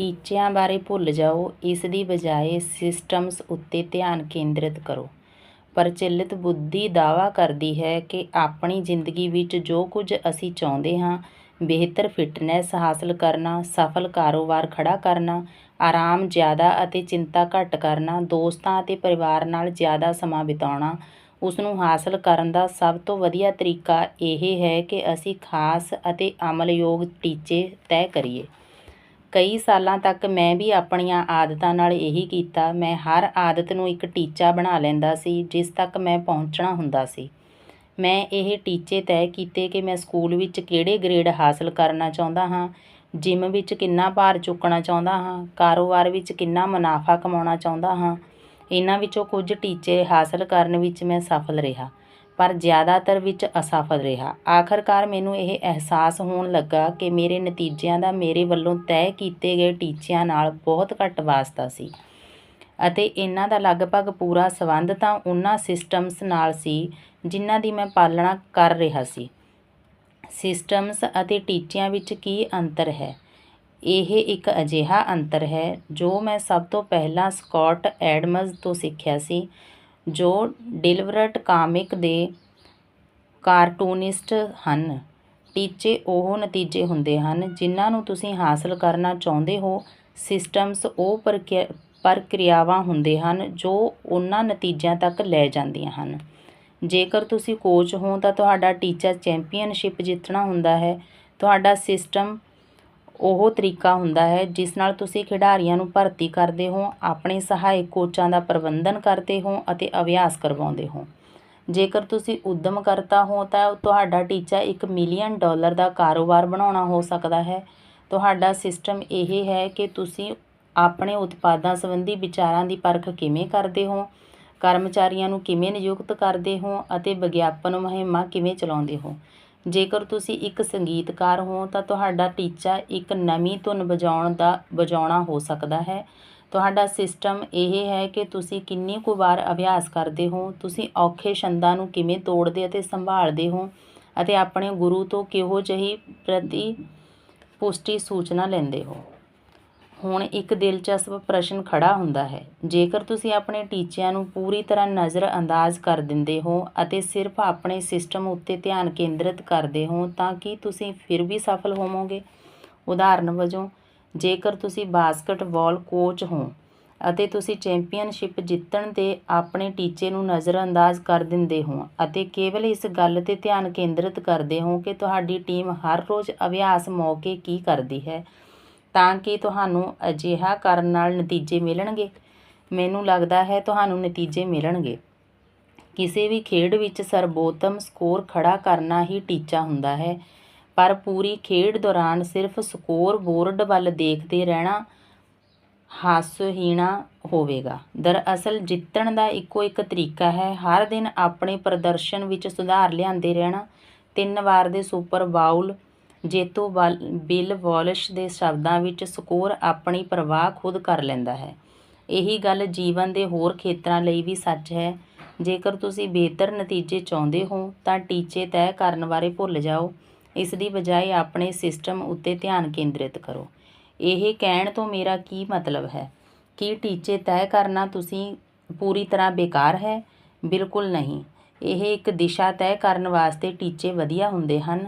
ਟੀਚਿਆਂ ਬਾਰੇ ਭੁੱਲ ਜਾਓ, ਇਸ ਦੀ ਬਜਾਏ ਸਿਸਟਮਸ ਉੱਤੇ ਧਿਆਨ ਕੇਂਦਰਿਤ ਕਰੋ। ਪ੍ਰਚਲਿਤ ਬੁੱਧੀ ਦਾਅਵਾ ਕਰਦੀ ਹੈ ਕਿ ਆਪਣੀ ਜ਼ਿੰਦਗੀ ਵਿੱਚ ਜੋ ਕੁਝ ਅਸੀਂ ਚਾਹੁੰਦੇ ਹਾਂ, ਬਿਹਤਰ ਫਿਟਨੈਸ ਹਾਸਲ ਕਰਨਾ, ਸਫਲ ਕਾਰੋਬਾਰ ਖੜ੍ਹਾ ਕਰਨਾ, ਆਰਾਮ ਜ਼ਿਆਦਾ ਅਤੇ ਚਿੰਤਾ ਘੱਟ ਕਰਨਾ, ਦੋਸਤਾਂ ਅਤੇ ਪਰਿਵਾਰ ਨਾਲ ਜ਼ਿਆਦਾ ਸਮਾਂ ਬਿਤਾਉਣਾ ਉਸ ਨੂੰ ਹਾਸਲ ਕਰਨ ਦਾ ਸਭ ਤੋਂ ਵਧੀਆ ਤਰੀਕਾ ਇਹ ਹੈ ਕਿ ਅਸੀਂ ਖਾਸ ਅਤੇ ਅਮਲਯੋਗ ਟੀਚੇ ਤੈਅ ਕਰੀਏ। ਕਈ ਸਾਲਾਂ ਤੱਕ ਮੈਂ ਵੀ ਆਪਣੀਆਂ ਆਦਤਾਂ ਨਾਲ ਇਹੀ ਕੀਤਾ। ਮੈਂ ਹਰ ਆਦਤ ਨੂੰ ਇੱਕ ਟੀਚਾ ਬਣਾ ਲੈਂਦਾ ਸੀ, ਜਿਸ ਤੱਕ ਮੈਂ ਪਹੁੰਚਣਾ ਹੁੰਦਾ ਸੀ। ਮੈਂ ਇਹ ਟੀਚੇ ਤੈਅ ਕੀਤੇ ਕਿ ਮੈਂ ਸਕੂਲ ਵਿੱਚ ਕਿਹੜੇ ਗ੍ਰੇਡ ਹਾਸਲ ਕਰਨਾ ਚਾਹੁੰਦਾ ਹਾਂ, ਜਿਮ ਵਿੱਚ ਕਿੰਨਾ ਭਾਰ ਚੁੱਕਣਾ ਚਾਹੁੰਦਾ ਹਾਂ, ਕਾਰੋਬਾਰ ਵਿੱਚ ਕਿੰਨਾ ਮੁਨਾਫਾ ਕਮਾਉਣਾ ਚਾਹੁੰਦਾ ਹਾਂ। ਇਹਨਾਂ ਵਿੱਚੋਂ ਕੁਝ ਟੀਚੇ ਹਾਸਲ ਕਰਨ ਵਿੱਚ ਮੈਂ ਸਫਲ ਰਿਹਾ। ਪਰ ਜ਼ਿਆਦਾਤਰ ਵਿੱਚ ਅਸਫਲ ਰਿਹਾ। ਆਖਰਕਾਰ ਮੈਨੂੰ ਇਹ ਅਹਿਸਾਸ ਹੋਣ ਲੱਗਾ ਕਿ ਮੇਰੇ ਨਤੀਜਿਆਂ ਦਾ ਮੇਰੇ ਵੱਲੋਂ ਤੈਅ ਕੀਤੇ ਗਏ ਟੀਚਿਆਂ ਨਾਲ ਬਹੁਤ ਘੱਟ ਵਾਸਤਾ ਸੀ ਅਤੇ ਇਹਨਾਂ ਦਾ ਲਗਭਗ ਪੂਰਾ ਸੰਬੰਧ ਤਾਂ ਉਹਨਾਂ ਸਿਸਟਮਸ ਨਾਲ ਸੀ ਜਿਨ੍ਹਾਂ ਦੀ ਮੈਂ ਪਾਲਣਾ ਕਰ ਰਿਹਾ ਸੀ। ਸਿਸਟਮਸ ਅਤੇ ਟੀਚਿਆਂ ਵਿੱਚ ਕੀ ਅੰਤਰ ਹੈ? ਇਹ ਇੱਕ ਅਜਿਹਾ ਅੰਤਰ ਹੈ ਜੋ ਮੈਂ ਸਭ ਤੋਂ ਪਹਿਲਾਂ ਸਕਾਟ ਐਡਮਜ਼ ਤੋਂ ਸਿੱਖਿਆ ਸੀ ਜੋ ਡਿਲਵਰਟ ਕਾਮਿਕ ਦੇ ਕਾਰਟੂਨਿਸਟ ਹਨ। ਟੀਚੇ ਉਹ ਨਤੀਜੇ ਹੁੰਦੇ ਹਨ ਜਿਨ੍ਹਾਂ ਨੂੰ ਤੁਸੀਂ ਹਾਸਲ ਕਰਨਾ ਚਾਹੁੰਦੇ ਹੋ। ਸਿਸਟਮਸ ਉਹ ਪ੍ਰਕਿ ਪ੍ਰਕਿਰਿਆਵਾਂ ਹੁੰਦੇ ਹਨ ਜੋ ਉਹਨਾਂ ਨਤੀਜਿਆਂ ਤੱਕ ਲੈ ਜਾਂਦੀਆਂ ਹਨ। ਜੇਕਰ ਤੁਸੀਂ ਕੋਚ ਹੋ ਤਾਂ ਤੁਹਾਡਾ ਟੀਚਾ ਚੈਂਪੀਅਨਸ਼ਿਪ ਜਿੱਤਣਾ ਹੁੰਦਾ ਹੈ। ਤੁਹਾਡਾ ਸਿਸਟਮ ਉਹ ਤਰੀਕਾ ਹੁੰਦਾ ਹੈ ਜਿਸ ਨਾਲ ਤੁਸੀਂ ਖਿਡਾਰੀਆਂ ਨੂੰ ਭਰਤੀ ਕਰਦੇ ਹੋ, ਆਪਣੇ ਸਹਾਇਕ ਕੋਚਾਂ ਦਾ ਪ੍ਰਬੰਧਨ ਕਰਦੇ ਹੋ ਅਤੇ ਅਭਿਆਸ ਕਰਵਾਉਂਦੇ ਹੋ। ਜੇਕਰ ਤੁਸੀਂ ਉਦਮ ਕਰਤਾ ਹੋ, ਤਾਂ ਤੁਹਾਡਾ ਟੀਚਾ ਇੱਕ ਮਿਲੀਅਨ ਡਾਲਰ ਦਾ ਕਾਰੋਬਾਰ ਬਣਾਉਣਾ ਹੋ ਸਕਦਾ ਹੈ। ਤੁਹਾਡਾ ਸਿਸਟਮ ਇਹ ਹੈ ਕਿ ਤੁਸੀਂ ਆਪਣੇ ਉਤਪਾਦਾਂ ਸੰਬੰਧੀ ਵਿਚਾਰਾਂ ਦੀ ਪਰਖ ਕਿਵੇਂ ਕਰਦੇ ਹੋ, ਕਰਮਚਾਰੀਆਂ ਨੂੰ ਕਿਵੇਂ ਨਿਯੁਕਤ ਕਰਦੇ ਹੋ ਅਤੇ ਵਿਗਿਆਪਨ ਮੁਹਿੰਮਾਂ ਕਿਵੇਂ ਚਲਾਉਂਦੇ ਹੋ। ਜੇਕਰ ਤੁਸੀਂ ਇੱਕ ਸੰਗੀਤਕਾਰ ਹੋ, ਤਾਂ ਤੁਹਾਡਾ ਟੀਚਾ ਇੱਕ ਨਵੀਂ ਧੁਨ ਵਜਾਉਣ ਦਾ, ਵਜਾਉਣਾ ਹੋ ਸਕਦਾ ਹੈ। ਤੁਹਾਡਾ ਸਿਸਟਮ ਇਹ ਹੈ ਕਿ ਤੁਸੀਂ ਕਿੰਨੀ ਕੁ ਵਾਰ ਅਭਿਆਸ ਕਰਦੇ ਹੋ, ਤੁਸੀਂ ਔਖੇ ਛੰਦਾਂ ਨੂੰ ਕਿਵੇਂ ਤੋੜਦੇ ਅਤੇ ਸੰਭਾਲਦੇ ਹੋ, ਅਤੇ ਆਪਣੇ ਗੁਰੂ ਤੋਂ ਕਿਹੋ ਜਿਹੀ ਪ੍ਰਤੀ ਪੁਸ਼ਟੀ ਸੂਚਨਾ ਲੈਂਦੇ ਹੋ। ਹੁਣ ਇੱਕ ਦਿਲਚਸਪ ਪ੍ਰਸ਼ਨ ਖੜ੍ਹਾ ਹੁੰਦਾ ਹੈ। ਜੇਕਰ ਤੁਸੀਂ ਆਪਣੇ ਟੀਚਿਆਂ ਨੂੰ ਪੂਰੀ ਤਰ੍ਹਾਂ ਨਜ਼ਰਅੰਦਾਜ਼ ਕਰ ਦਿੰਦੇ ਹੋ ਅਤੇ ਸਿਰਫ ਆਪਣੇ ਸਿਸਟਮ ਉੱਤੇ ਧਿਆਨ ਕੇਂਦਰਿਤ ਕਰਦੇ ਹੋ, ਤਾਂ ਕੀ ਤੁਸੀਂ ਫਿਰ ਵੀ ਸਫਲ ਹੋਵੋਗੇ? ਉਦਾਹਰਨ ਵਜੋਂ, ਜੇਕਰ ਤੁਸੀਂ ਬਾਸਕਟਬਾਲ ਕੋਚ ਹੋ ਅਤੇ ਤੁਸੀਂ ਚੈਂਪੀਅਨਸ਼ਿਪ ਜਿੱਤਣ 'ਤੇ ਆਪਣੇ ਟੀਚੇ ਨੂੰ ਨਜ਼ਰਅੰਦਾਜ਼ ਕਰ ਦਿੰਦੇ ਹੋ ਅਤੇ ਕੇਵਲ ਇਸ ਗੱਲ 'ਤੇ ਧਿਆਨ ਕੇਂਦਰਿਤ ਕਰਦੇ ਹੋ ਕਿ ਤੁਹਾਡੀ ਟੀਮ ਹਰ ਰੋਜ਼ ਅਭਿਆਸ ਮੌਕੇ ਕੀ ਕਰਦੀ ਹੈ ਤਾਂ ਕਿ ਤੁਹਾਨੂੰ ਅਜਿਹਾ ਕਰਨ ਨਾਲ ਨਤੀਜੇ ਮਿਲਣਗੇ। ਮੈਨੂੰ ਲੱਗਦਾ ਹੈ ਤੁਹਾਨੂੰ ਨਤੀਜੇ ਮਿਲਣਗੇ। ਕਿਸੇ ਵੀ ਖੇਡ ਵਿੱਚ ਸਰਬੋਤਮ ਸਕੋਰ ਖੜਾ ਕਰਨਾ ਹੀ ਟੀਚਾ ਹੁੰਦਾ ਹੈ, ਪਰ ਪੂਰੀ ਖੇਡ ਦੌਰਾਨ ਸਿਰਫ ਸਕੋਰ ਬੋਰਡ ਵੱਲ ਦੇਖਦੇ ਰਹਿਣਾ ਹਾਸਹੀਣਾ ਹੋਵੇਗਾ। ਦਰਅਸਲ, ਜਿੱਤਣ ਦਾ ਇੱਕੋ ਇੱਕ ਤਰੀਕਾ ਹੈ, ਹਰ ਦਿਨ ਆਪਣੇ ਪ੍ਰਦਰਸ਼ਨ ਵਿੱਚ ਸੁਧਾਰ ਲਿਆਂਦੇ ਰਹਿਣਾ। ਤਿੰਨ ਵਾਰ ਦੇ ਸੁਪਰ ਬਾਊਲ ਜੇਤੂ ਬਿਲ ਵਾਲਿਸ਼ ਦੇ ਸ਼ਬਦਾਂ ਵਿੱਚ ਸਕੋਰ ਆਪਣੀ ਪਰਵਾਹ ਖੁਦ ਕਰ ਲੈਂਦਾ ਹੈ। ਇਹੀ ਗੱਲ ਜੀਵਨ ਦੇ ਹੋਰ ਖੇਤਰਾਂ ਲਈ ਵੀ ਸੱਚ ਹੈ। ਜੇਕਰ ਤੁਸੀਂ ਬਿਹਤਰ ਨਤੀਜੇ ਚਾਹੁੰਦੇ ਹੋ, ਤਾਂ ਟੀਚੇ ਤੈਅ ਕਰਨ ਬਾਰੇ ਭੁੱਲ ਜਾਓ। ਇਸ ਦੀ ਬਜਾਏ ਆਪਣੇ ਸਿਸਟਮ ਉੱਤੇ ਧਿਆਨ ਕੇਂਦਰਿਤ ਕਰੋ। ਇਹ ਕਹਿਣ ਤੋਂ ਮੇਰਾ ਕੀ ਮਤਲਬ ਹੈ? ਕਿ ਟੀਚੇ ਤੈਅ ਕਰਨਾ ਤੁਸੀਂ ਪੂਰੀ ਤਰ੍ਹਾਂ ਬੇਕਾਰ ਹੈ? ਬਿਲਕੁਲ ਨਹੀਂ। ਇਹ ਇੱਕ ਦਿਸ਼ਾ ਤੈਅ ਕਰਨ ਵਾਸਤੇ ਟੀਚੇ ਵਧੀਆ ਹੁੰਦੇ ਹਨ।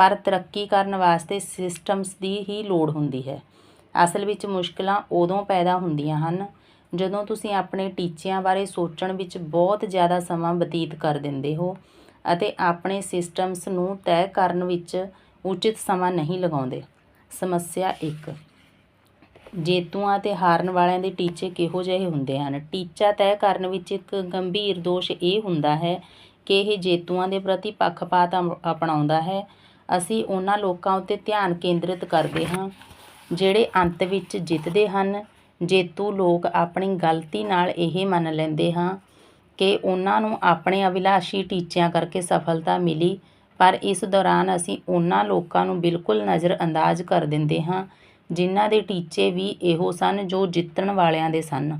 ਪਰ ਤਰੱਕੀ ਕਰਨ ਵਾਸਤੇ ਸਿਸਟਮਸ ਦੀ ਹੀ ਲੋੜ ਹੁੰਦੀ ਹੈ। ਅਸਲ ਵਿੱਚ ਮੁਸ਼ਕਲਾਂ ਉਦੋਂ ਪੈਦਾ ਹੁੰਦੀਆਂ ਹਨ ਜਦੋਂ ਤੁਸੀਂ ਆਪਣੇ ਟੀਚਿਆਂ ਬਾਰੇ ਸੋਚਣ ਵਿੱਚ ਬਹੁਤ ਜ਼ਿਆਦਾ ਸਮਾਂ ਬਤੀਤ ਕਰ ਦਿੰਦੇ ਹੋ ਅਤੇ ਆਪਣੇ ਸਿਸਟਮਸ ਨੂੰ ਤੈਅ ਕਰਨ ਵਿੱਚ ਉਚਿਤ ਸਮਾਂ ਨਹੀਂ ਲਗਾਉਂਦੇ। ਸਮੱਸਿਆ 1 ਜੇਤੂਆਂ ਅਤੇ ਹਾਰਨ ਵਾਲਿਆਂ ਦੇ ਟੀਚੇ ਕਿਹੋ ਜਿਹੇ ਹੁੰਦੇ ਹਨ? ਟੀਚਾ ਤੈਅ ਕਰਨ ਵਿੱਚ ਇੱਕ ਗੰਭੀਰ ਦੋਸ਼ ਇਹ ਹੁੰਦਾ ਹੈ ਕਿ ਇਹ ਜੇਤੂਆਂ ਦੇ ਪ੍ਰਤੀ ਪੱਖਪਾਤ ਅਪਣਾਉਂਦਾ ਹੈ ਅਸੀਂ ਉਹਨਾਂ ਲੋਕਾਂ ਉੱਤੇ ਧਿਆਨ ਕੇਂਦਰਿਤ ਕਰਦੇ ਹਾਂ, ਜਿਹੜੇ ਅੰਤ ਵਿੱਚ ਜਿੱਤਦੇ ਹਨ। ਜੇਤੂ ਲੋਕ ਆਪਣੀ ਗਲਤੀ ਨਾਲ ਇਹ ਮੰਨ ਲੈਂਦੇ ਹਾਂ ਕਿ ਉਹਨਾਂ ਨੂੰ ਆਪਣੇ ਅਭਿਲਾਸ਼ੀ ਟੀਚਿਆਂ ਕਰਕੇ ਸਫਲਤਾ ਮਿਲੀ, ਪਰ ਇਸ ਦੌਰਾਨ ਅਸੀਂ ਉਹਨਾਂ ਲੋਕਾਂ ਨੂੰ ਬਿਲਕੁਲ ਨਜ਼ਰਅੰਦਾਜ਼ ਕਰ ਦਿੰਦੇ ਹਾਂ, ਜਿਨ੍ਹਾਂ ਦੇ ਟੀਚੇ ਵੀ ਇਹੋ ਸਨ ਜੋ ਜਿੱਤਣ ਵਾਲਿਆਂ ਦੇ ਸਨ,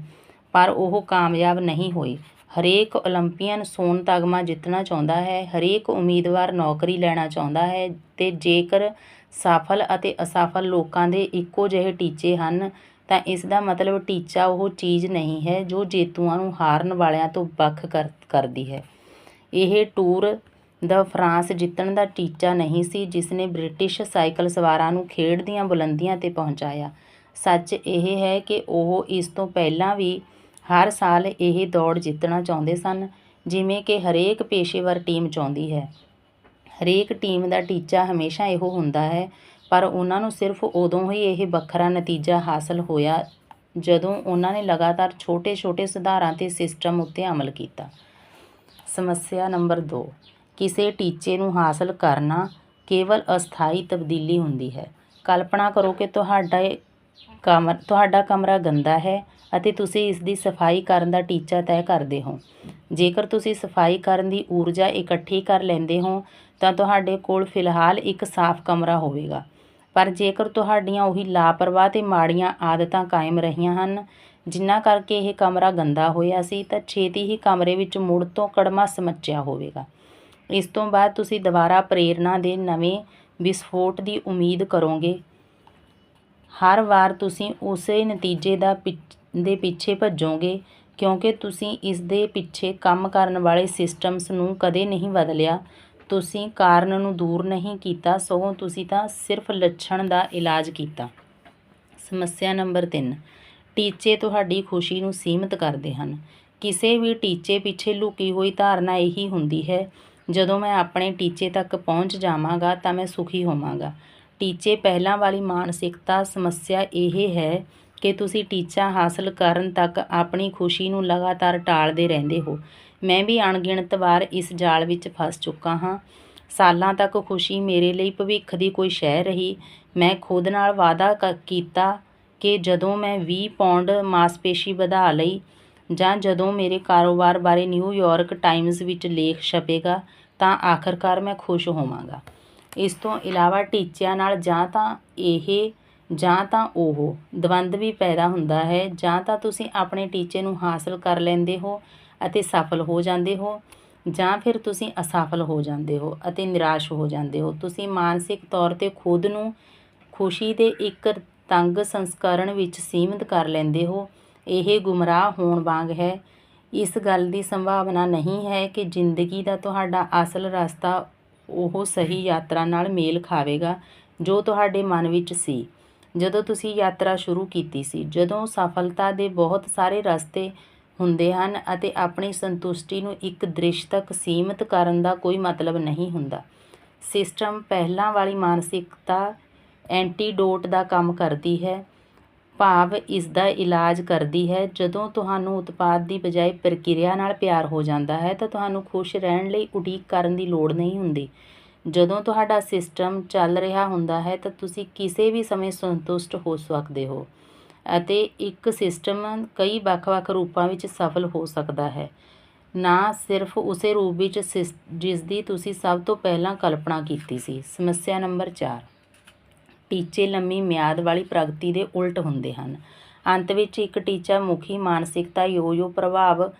ਪਰ ਉਹ ਕਾਮਯਾਬ ਨਹੀਂ ਹੋਏ। ਹਰੇਕ ਓਲੰਪੀਅਨ ਸੋਨ ਤਗਮਾ ਜਿੱਤਣਾ ਚਾਹੁੰਦਾ ਹੈ, ਹਰੇਕ ਉਮੀਦਵਾਰ ਨੌਕਰੀ ਲੈਣਾ ਚਾਹੁੰਦਾ ਹੈ ਅਤੇ ਜੇਕਰ ਸਫਲ ਅਤੇ ਅਸਫਲ ਲੋਕਾਂ ਦੇ ਇੱਕੋ ਜਿਹੇ ਟੀਚੇ ਹਨ, ਤਾਂ ਇਸ ਦਾ ਮਤਲਬ ਟੀਚਾ ਉਹ ਚੀਜ਼ ਨਹੀਂ ਹੈ ਜੋ ਜੇਤੂਆਂ ਨੂੰ ਹਾਰਨ ਵਾਲਿਆਂ ਤੋਂ ਵੱਖ ਕਰ, ਕਰਦੀ ਹੈ। ਇਹ ਟੂਰ ਦਾ ਫਰਾਂਸ ਜਿੱਤਣ ਦਾ ਟੀਚਾ ਨਹੀਂ ਸੀ ਜਿਸ ਨੇ ਬ੍ਰਿਟਿਸ਼ ਸਾਈਕਲ ਸਵਾਰਾਂ ਨੂੰ ਖੇਡ ਦੀਆਂ ਬੁਲੰਦੀਆਂ ਤੇ ਪਹੁੰਚਾਇਆ। ਸੱਚ ਇਹ ਹੈ ਕਿ ਉਹ ਇਸ ਤੋਂ ਪਹਿਲਾਂ ਵੀ ਹਰ ਸਾਲ ਇਹ ਦੌੜ ਜਿੱਤਣਾ ਚਾਹੁੰਦੇ ਸਨ, ਜਿਵੇਂ ਕਿ ਹਰੇਕ ਪੇਸ਼ੇਵਰ ਟੀਮ ਚਾਹੁੰਦੀ ਹੈ। ਹਰੇਕ ਟੀਮ ਦਾ ਟੀਚਾ ਹਮੇਸ਼ਾ ਇਹੋ ਹੁੰਦਾ ਹੈ, ਪਰ ਉਹਨਾਂ ਨੂੰ ਸਿਰਫ ਉਦੋਂ ਹੀ ਇਹ ਵੱਖਰਾ ਨਤੀਜਾ ਹਾਸਲ ਹੋਇਆ, ਜਦੋਂ ਉਹਨਾਂ ਨੇ ਲਗਾਤਾਰ ਛੋਟੇ-ਛੋਟੇ ਸੁਧਾਰਾਂ ਤੇ ਸਿਸਟਮ ਉੱਤੇ ਅਮਲ ਕੀਤਾ। ਸਮੱਸਿਆ ਨੰਬਰ 2 ਕਿਸੇ ਟੀਚੇ ਨੂੰ ਹਾਸਲ ਕਰਨਾ ਕੇਵਲ ਅਸਥਾਈ ਤਬਦੀਲੀ ਹੁੰਦੀ ਹੈ। ਕਲਪਨਾ ਕਰੋ ਕਿ ਤੁਹਾਡਾ ਇਹ ਤੁਹਾਡਾ ਕਮਰਾ ਗੰਦਾ ਹੈ ਅਤੇ ਤੁਸੀਂ ਇਸ ਦੀ ਸਫ਼ਾਈ ਕਰਨ ਦਾ ਟੀਚਾ ਤੈਅ ਕਰਦੇ ਹੋ। ਜੇਕਰ ਤੁਸੀਂ ਸਫ਼ਾਈ ਕਰਨ ਦੀ ਊਰਜਾ ਇਕੱਠੀ ਕਰ ਲੈਂਦੇ ਹੋ, ਤਾਂ ਤੁਹਾਡੇ ਕੋਲ ਫਿਲਹਾਲ ਇੱਕ ਸਾਫ਼ ਕਮਰਾ ਹੋਵੇਗਾ। ਪਰ ਜੇਕਰ ਤੁਹਾਡੀਆਂ ਉਹੀ ਲਾਪਰਵਾਹ ਤੇ ਮਾੜੀਆਂ ਆਦਤਾਂ ਕਾਇਮ ਰਹੀਆਂ ਹਨ, ਜਿਨ੍ਹਾਂ ਕਰਕੇ ਇਹ ਕਮਰਾ ਗੰਦਾ ਹੋਇਆ ਸੀ, ਤਾਂ ਛੇਤੀ ਹੀ ਕਮਰੇ ਵਿੱਚ ਮੁੜ ਤੋਂ ਕੜਮਾ ਸਮੱਚਿਆ ਹੋਵੇਗਾ। ਇਸ ਤੋਂ ਬਾਅਦ ਤੁਸੀਂ ਦੁਬਾਰਾ ਪ੍ਰੇਰਣਾ ਦੇ ਨਵੇਂ ਵਿਸਫੋਟ ਦੀ ਉਮੀਦ ਕਰੋਗੇ। ਹਰ ਵਾਰ ਤੁਸੀਂ ਉਸੇ ਨਤੀਜੇ ਦਾ ਪਿੱਛ- ਦੇ ਪਿੱਛੇ ਭੱਜੋਗੇ, ਕਿਉਂਕਿ ਤੁਸੀਂ ਇਸ ਦੇ ਪਿੱਛੇ ਕੰਮ ਕਰਨ ਵਾਲੇ ਸਿਸਟਮਸ ਨੂੰ ਕਦੇ ਨਹੀਂ ਬਦਲਿਆ। ਤੁਸੀਂ ਕਾਰਨ ਨੂੰ ਦੂਰ ਨਹੀਂ ਕੀਤਾ, ਸਗੋਂ ਤੁਸੀਂ ਤਾਂ ਸਿਰਫ ਲੱਛਣ ਦਾ ਇਲਾਜ ਕੀਤਾ। ਸਮੱਸਿਆ ਨੰਬਰ 3 ਟੀਚੇ ਤੁਹਾਡੀ ਖੁਸ਼ੀ ਨੂੰ ਸੀਮਿਤ ਕਰਦੇ ਹਨ। ਕਿਸੇ ਵੀ ਟੀਚੇ ਪਿੱਛੇ ਲੁਕੀ ਹੋਈ ਧਾਰਨਾ ਇਹੀ ਹੁੰਦੀ ਹੈ, ਜਦੋਂ ਮੈਂ ਆਪਣੇ ਟੀਚੇ ਤੱਕ ਪਹੁੰਚ ਜਾਵਾਂਗਾ, ਤਾਂ ਮੈਂ ਸੁਖੀ ਹੋਵਾਂਗਾ। ਟੀਚੇ ਪਹਿਲਾਂ ਵਾਲੀ ਮਾਨਸਿਕਤਾ ਸਮੱਸਿਆ ਇਹ ਹੈ ਕਿ ਤੁਸੀਂ ਟੀਚਾ ਹਾਸਲ ਕਰਨ ਤੱਕ ਆਪਣੀ ਖੁਸ਼ੀ ਨੂੰ ਲਗਾਤਾਰ ਟਾਲਦੇ ਰਹਿੰਦੇ ਹੋ। ਮੈਂ ਵੀ ਅਣਗਿਣਤ ਵਾਰ ਇਸ ਜਾਲ ਵਿੱਚ ਫਸ ਚੁੱਕਾ ਹਾਂ। ਸਾਲਾਂ ਤੱਕ ਖੁਸ਼ੀ ਮੇਰੇ ਲਈ ਭਵਿੱਖ ਦੀ ਕੋਈ ਸ਼ੈ ਰਹੀ। ਮੈਂ ਖੁਦ ਨਾਲ ਵਾਅਦਾ ਕ- ਕੀਤਾ ਕਿ ਜਦੋਂ ਮੈਂ 20 ਪੌਂਡ ਮਾਸਪੇਸ਼ੀ ਵਧਾ ਲਈ ਜਾਂ ਜਦੋਂ ਮੇਰੇ ਕਾਰੋਬਾਰ ਬਾਰੇ ਨਿਊਯਾਰਕ ਟਾਈਮਜ਼ ਵਿੱਚ ਲੇਖ ਛਪੇਗਾ ਤਾਂ ਆਖਰਕਾਰ ਮੈਂ ਖੁਸ਼ ਹੋਵਾਂਗਾ। ਇਸ ਤੋਂ ਇਲਾਵਾ ਟੀਚਿਆਂ ਨਾਲ ਜਾਂ ਤਾਂ ਇਹ ਜਾਂ ਤਾਂ ਉਹ ਦਵੰਦ ਵੀ ਪੈਦਾ ਹੁੰਦਾ ਹੈ, ਜਾਂ ਤਾਂ ਤੁਸੀਂ ਆਪਣੇ ਟੀਚੇ ਨੂੰ ਹਾਸਲ ਕਰ ਲੈਂਦੇ ਹੋ ਅਤੇ ਸਫਲ ਹੋ ਜਾਂਦੇ ਹੋ, ਜਾਂ ਫਿਰ ਤੁਸੀਂ ਅਸਫਲ ਹੋ ਜਾਂਦੇ ਹੋ ਅਤੇ ਨਿਰਾਸ਼ ਹੋ ਜਾਂਦੇ ਹੋ। ਤੁਸੀਂ ਮਾਨਸਿਕ ਤੌਰ ਤੇ ਖੁਦ ਨੂੰ ਖੁਸ਼ੀ ਦੇ ਇੱਕ ਤੰਗ ਸੰਸਕਰਣ ਵਿੱਚ ਸੀਮਿਤ ਕਰ ਲੈਂਦੇ ਹੋ। ਇਹ ਗੁੰਮਰਾਹ ਹੋਣ ਵਾਂਗ ਹੈ। ਇਸ ਗੱਲ ਦੀ ਸੰਭਾਵਨਾ ਨਹੀਂ ਹੈ ਕਿ ਜ਼ਿੰਦਗੀ ਦਾ ਤੁਹਾਡਾ ਅਸਲ ਰਸਤਾ ਉਹ ਸਹੀ ਯਾਤਰਾ ਨਾਲ ਮੇਲ ਖਾਵੇਗਾ ਜੋ ਤੁਹਾਡੇ ਮਨ ਵਿੱਚ ਸੀ। ਜਦੋਂ ਤੁਸੀਂ ਯਾਤਰਾ ਸ਼ੁਰੂ ਕੀਤੀ ਸੀ, ਜਦੋਂ ਸਫਲਤਾ ਦੇ ਬਹੁਤ ਸਾਰੇ ਰਸਤੇ ਹੁੰਦੇ ਹਨ ਅਤੇ ਆਪਣੀ ਸੰਤੁਸ਼ਟੀ ਨੂੰ ਇੱਕ ਦ੍ਰਿਸ਼ ਤੱਕ ਸੀਮਿਤ ਕਰਨ ਦਾ ਕੋਈ ਮਤਲਬ ਨਹੀਂ ਹੁੰਦਾ। ਸਿਸਟਮ ਪਹਿਲਾਂ ਵਾਲੀ ਮਾਨਸਿਕਤਾ ਐਂਟੀਡੋਟ ਦਾ ਕੰਮ ਕਰਦੀ ਹੈ, ਭਾਵ ਇਸ ਦਾ ਇਲਾਜ ਕਰਦੀ ਹੈ। ਜਦੋਂ ਤੁਹਾਨੂੰ ਉਤਪਾਦ ਦੀ ਬਜਾਏ ਪ੍ਰਕਿਰਿਆ ਨਾਲ ਪਿਆਰ ਹੋ ਜਾਂਦਾ ਹੈ, ਤਾਂ ਤੁਹਾਨੂੰ ਖੁਸ਼ ਰਹਿਣ ਲਈ ਉਡੀਕ ਕਰਨ ਦੀ ਲੋੜ ਨਹੀਂ ਹੁੰਦੀ। ਜਦੋਂ ਤੁਹਾਡਾ ਸਿਸਟਮ ਚੱਲ ਰਿਹਾ ਹੁੰਦਾ ਹੈ, ਤਾਂ ਤੁਸੀਂ ਕਿਸੇ ਵੀ ਸਮੇਂ ਸੰਤੁਸ਼ਟ ਹੋ ਸਕਦੇ ਹੋ ਅਤੇ ਇੱਕ ਸਿਸਟਮ ਕਈ ਵੱਖ-ਵੱਖ ਰੂਪਾਂ ਵਿੱਚ ਸਫਲ ਹੋ ਸਕਦਾ ਹੈ। ਨਾ ਸਿਰਫ ਉਸੇ ਰੂਪ ਵਿੱਚ ਸਿਸ- ਜਿਸ ਦੀ ਤੁਸੀਂ ਸਭ ਤੋਂ ਪਹਿਲਾਂ ਕਲਪਨਾ ਕੀਤੀ ਸੀ। ਸਮੱਸਿਆ ਨੰਬਰ 4 ਟੀਚੇ ਲੰਮੀ ਮਿਆਦ ਵਾਲੀ ਪ੍ਰਗਤੀ ਦੇ ਉਲਟ ਹੁੰਦੇ ਹਨ। ਅੰਤ ਵਿੱਚ ਇੱਕ ਟੀਚਾ ਮੁਖੀ ਮਾਨਸਿਕਤਾ ਯੋ-ਯੋ ਪ੍ਰਭਾਵ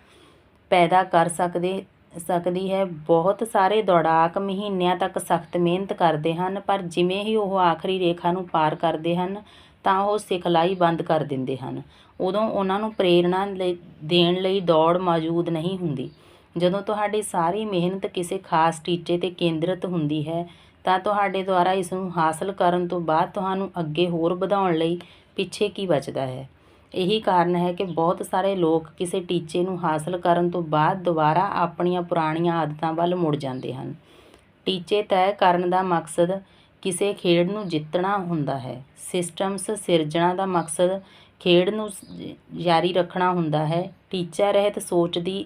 ਪੈਦਾ ਕਰ ਸਕਦੇ ਸਕਦੀ ਹੈ। ਬਹੁਤ ਸਾਰੇ ਦੌੜਾਕ ਮਹੀਨਿਆਂ ਤੱਕ ਸਖਤ ਮਿਹਨਤ ਕਰਦੇ ਹਨ, ਪਰ ਜਿਵੇਂ ਹੀ ਉਹ ਆਖਰੀ ਰੇਖਾ ਨੂੰ ਪਾਰ ਕਰਦੇ ਹਨ, ਤਾਂ ਉਹ ਸਿਖਲਾਈ ਬੰਦ ਕਰ ਦਿੰਦੇ ਹਨ। ਉਦੋਂ ਉਹਨਾਂ ਨੂੰ ਪ੍ਰੇਰਣਾ ਲਈ ਦੇਣ ਲਈ ਦੌੜ ਮੌਜੂਦ ਨਹੀਂ ਹੁੰਦੀ। ਜਦੋਂ ਤੁਹਾਡੀ ਸਾਰੀ ਮਿਹਨਤ ਕਿਸੇ ਖਾਸ ਟੀਚੇ ਤੇ ਕੇਂਦਰਿਤ ਹੁੰਦੀ ਹੈ, ਤਾਂ ਤੁਹਾਡੇ ਦੁਆਰਾ ਇਸ ਨੂੰ ਹਾਸਲ ਕਰਨ ਤੋਂ ਬਾਅਦ ਤੁਹਾਨੂੰ ਅੱਗੇ ਹੋਰ ਵਧਾਉਣ ਲਈ ਪਿੱਛੇ ਕੀ ਬਚਦਾ ਹੈ? ਇਹੀ ਕਾਰਨ ਹੈ ਕਿ ਬਹੁਤ ਸਾਰੇ ਲੋਕ ਕਿਸੇ ਟੀਚੇ ਨੂੰ ਹਾਸਲ ਕਰਨ ਤੋਂ ਬਾਅਦ ਦੁਬਾਰਾ ਆਪਣੀਆਂ ਪੁਰਾਣੀਆਂ ਆਦਤਾਂ ਵੱਲ ਮੁੜ ਜਾਂਦੇ ਹਨ। ਟੀਚੇ ਤੈਅ ਕਰਨ ਦਾ ਮਕਸਦ ਕਿਸੇ ਖੇਡ ਨੂੰ ਜਿੱਤਣਾ ਹੁੰਦਾ ਹੈ। ਸਿਸਟਮਸ ਸਿਰਜਣਾ ਦਾ ਮਕਸਦ ਖੇਡ ਨੂੰ ਜਾਰੀ ਰੱਖਣਾ ਹੁੰਦਾ ਹੈ। ਟੀਚਾ ਰਹਿਤ ਸੋਚ ਦੀ,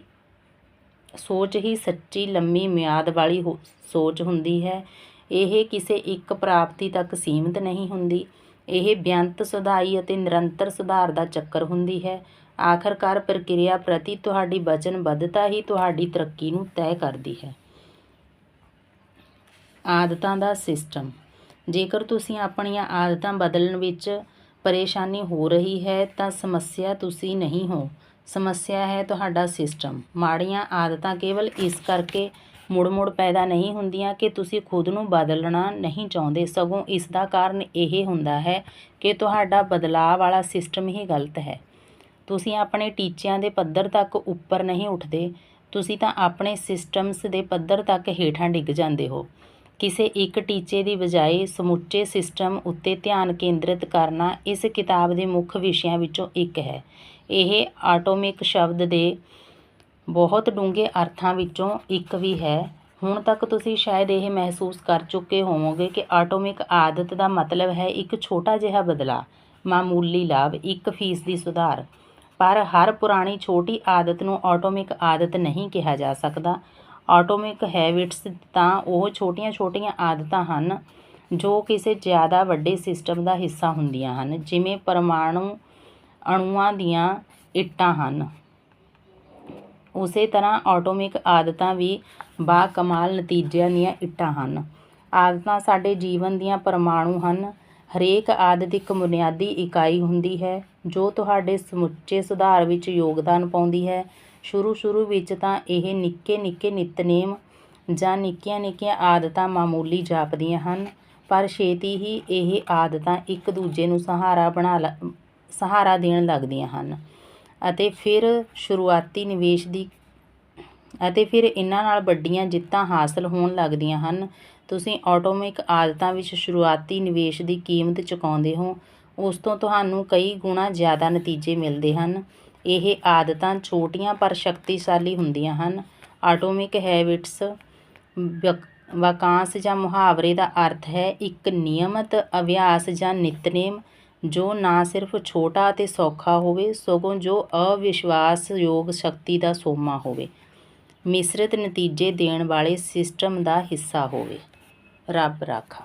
ਸੋਚ ਹੀ ਸੱਚੀ ਲੰਮੀ ਮਿਆਦ ਵਾਲੀ ਹੋ- ਸੋਚ ਹੁੰਦੀ ਹੈ। ਇਹ ਕਿਸੇ ਇੱਕ ਪ੍ਰਾਪਤੀ ਤੱਕ ਸੀਮਿਤ ਨਹੀਂ ਹੁੰਦੀ। ਇਹ ਬੇਅੰਤ ਸੁਧਾਈ ਅਤੇ ਨਿਰੰਤਰ ਸੁਧਾਰ ਦਾ ਚੱਕਰ ਹੁੰਦੀ ਹੈ। ਆਖਰਕਾਰ ਪ੍ਰਕਿਰਿਆ ਪ੍ਰਤੀ ਤੁਹਾਡੀ ਵਚਨਬੱਧਤਾ ਹੀ ਤੁਹਾਡੀ ਤਰੱਕੀ ਨੂੰ ਤੈਅ ਕਰਦੀ ਹੈ। ਆਦਤਾਂ ਦਾ ਸਿਸਟਮ। ਜੇਕਰ ਤੁਸੀਂ ਆਪਣੀਆਂ ਆਦਤਾਂ ਬਦਲਣ ਵਿੱਚ ਪਰੇਸ਼ਾਨੀ ਹੋ ਰਹੀ ਹੈ ਤਾਂ ਸਮੱਸਿਆ ਤੁਸੀਂ ਨਹੀਂ ਹੋ। ਸਮੱਸਿਆ ਹੈ ਤੁਹਾਡਾ ਸਿਸਟਮ। ਮਾੜੀਆਂ ਆਦਤਾਂ ਕੇਵਲ ਇਸ ਕਰਕੇ ਮੁੜ-ਮੁੜ ਪੈਦਾ ਨਹੀਂ ਹੁੰਦੀਆਂ ਕਿ ਤੁਸੀਂ ਖੁਦ ਨੂੰ ਬਦਲਣਾ ਨਹੀਂ ਚਾਹੁੰਦੇ। ਸਗੋਂ ਇਸ ਦਾ ਕਾਰਨ ਇਹ ਹੁੰਦਾ ਹੈ ਕਿ ਤੁਹਾਡਾ ਬਦਲਾਅ ਵਾਲਾ ਸਿਸਟਮ ਹੀ ਗਲਤ ਹੈ। ਤੁਸੀਂ ਆਪਣੇ ਟੀਚਿਆਂ ਦੇ ਪੱਧਰ ਤੱਕ ਉੱਪਰ ਨਹੀਂ ਉੱਠਦੇ। ਤੁਸੀਂ ਤਾਂ ਆਪਣੇ ਸਿਸਟਮਸ ਦੇ ਪੱਧਰ ਤੱਕ ਹੇਠਾਂ ਡਿੱਗ ਜਾਂਦੇ ਹੋ। ਕਿਸੇ ਇੱਕ ਟੀਚੇ ਦੀ ਬਜਾਏ ਸਮੁੱਚੇ ਸਿਸਟਮ ਉੱਤੇ ਧਿਆਨ ਕੇਂਦਰਿਤ ਕਰਨਾ ਇਸ ਕਿਤਾਬ ਦੇ ਮੁੱਖ ਵਿਸ਼ਿਆਂ ਵਿੱਚੋਂ ਇੱਕ ਹੈ। ਇਹ ਆਟੋਮਿਕ ਸ਼ਬਦ ਦੇ ਬਹੁਤ ਡੂੰਘੇ ਅਰਥਾਂ ਵਿੱਚੋਂ ਇੱਕ ਵੀ ਹੈ। ਹੁਣ ਤੱਕ ਤੁਸੀਂ ਸ਼ਾਇਦ ਇਹ ਮਹਿਸੂਸ ਕਰ ਚੁੱਕੇ ਹੋਵੋਗੇ ਕਿ ਆਟੋਮਿਕ ਆਦਤ ਦਾ ਮਤਲਬ ਹੈ ਇੱਕ ਛੋਟਾ ਜਿਹਾ ਬਦਲਾਅ, ਮਾਮੂਲੀ ਲਾਭ, ਇੱਕ ਫੀਸਦੀ ਸੁਧਾਰ। ਪਰ ਹਰ ਪੁਰਾਣੀ ਛੋਟੀ ਆਦਤ ਨੂੰ ਆਟੋਮਿਕ ਆਦਤ ਨਹੀਂ ਕਿਹਾ ਜਾ ਸਕਦਾ। ਆਟੋਮਿਕ ਹੈਬਿਟਸ ਤਾਂ ਉਹ ਛੋਟੀਆਂ-ਛੋਟੀਆਂ ਆਦਤਾਂ ਹਨ ਜੋ ਕਿਸੇ ਜ਼ਿਆਦਾ ਵੱਡੇ ਸਿਸਟਮ ਦਾ ਹਿੱਸਾ ਹੁੰਦੀਆਂ ਹਨ, ਜਿਵੇਂ ਪਰਮਾਣੂ ਅਣੂਆਂ ਦੀਆਂ ਇੱਟਾਂ ਹਨ। ਉਸੇ ਤਰ੍ਹਾਂ ਆਟੋਮਿਕ ਆਦਤਾਂ ਵੀ ਬਾਕਮਾਲ ਨਤੀਜਿਆਂ ਦੀਆਂ ਇੱਟਾਂ ਹਨ। ਆਦਤਾਂ ਸਾਡੇ ਜੀਵਨ ਦੀਆਂ ਪਰਮਾਣੂ ਹਨ। ਹਰੇਕ ਆਦਤ ਇੱਕ ਬੁਨਿਆਦੀ ਇਕਾਈ ਹੁੰਦੀ ਹੈ, ਜੋ ਤੁਹਾਡੇ ਸਮੁੱਚੇ ਸੁਧਾਰ ਵਿੱਚ ਯੋਗਦਾਨ ਪਾਉਂਦੀ ਹੈ। ਸ਼ੁਰੂ-ਸ਼ੁਰੂ ਵਿੱਚ ਤਾਂ ਇਹ ਨਿੱਕੇ-ਨਿੱਕੇ ਨਿਤਨੇਮ ਜਾਂ ਨਿੱਕੀਆਂ-ਨਿੱਕੀਆਂ ਆਦਤਾਂ ਮਾਮੂਲੀ ਜਾਪਦੀਆਂ ਹਨ, ਪਰ ਛੇਤੀ ਹੀ ਇਹ ਆਦਤਾਂ ਇੱਕ ਦੂਜੇ ਨੂੰ ਸਹਾਰਾ ਬਣਾ ਲ, ਸਹਾਰਾ ਦੇਣ ਲੱਗਦੀਆਂ ਹਨ। ਅਤੇ ਫਿਰ ਸ਼ੁਰੂਆਤੀ ਨਿਵੇਸ਼ ਦੀ ਅਤੇ ਫਿਰ ਇਹਨਾਂ ਨਾਲ ਵੱਡੀਆਂ ਜਿੱਤਾਂ ਹਾਸਲ ਹੋਣ ਲੱਗਦੀਆਂ ਹਨ। ਤੁਸੀਂ ਆਟੋਮਿਕ ਆਦਤਾਂ ਵਿੱਚ ਸ਼ੁਰੂਆਤੀ ਨਿਵੇਸ਼ ਦੀ ਕੀਮਤ ਚੁਕਾਉਂਦੇ ਹੋ, ਉਸ ਤੋਂ ਤੁਹਾਨੂੰ ਕਈ ਗੁਣਾ ਜ਼ਿਆਦਾ ਨਤੀਜੇ ਮਿਲਦੇ ਹਨ। ਇਹ ਆਦਤਾਂ ਛੋਟੀਆਂ ਪਰ ਸ਼ਕਤੀਸ਼ਾਲੀ ਹੁੰਦੀਆਂ ਹਨ। ਆਟੋਮਿਕ ਹੈਬਿਟਸ ਵਾਕਾਂਸ਼ ਜਾਂ ਮੁਹਾਵਰੇ ਦਾ ਅਰਥ ਹੈ ਇੱਕ ਨਿਯਮਤ ਅਭਿਆਸ ਜਾਂ ਨਿਤਨੇਮ ਜੋ ਨਾ ਸਿਰਫ ਛੋਟਾ ਅਤੇ ਸੌਖਾ ਹੋਵੇ, ਸਗੋਂ ਜੋ ਅਵਿਸ਼ਵਾਸਯੋਗ ਸ਼ਕਤੀ ਦਾ ਸੋਮਾ ਹੋਵੇ, ਮਿਸ਼ਰਿਤ ਨਤੀਜੇ ਦੇਣ ਵਾਲੇ ਸਿਸਟਮ ਦਾ ਹਿੱਸਾ ਹੋਵੇ। ਰੱਬ ਰਾਖਾ।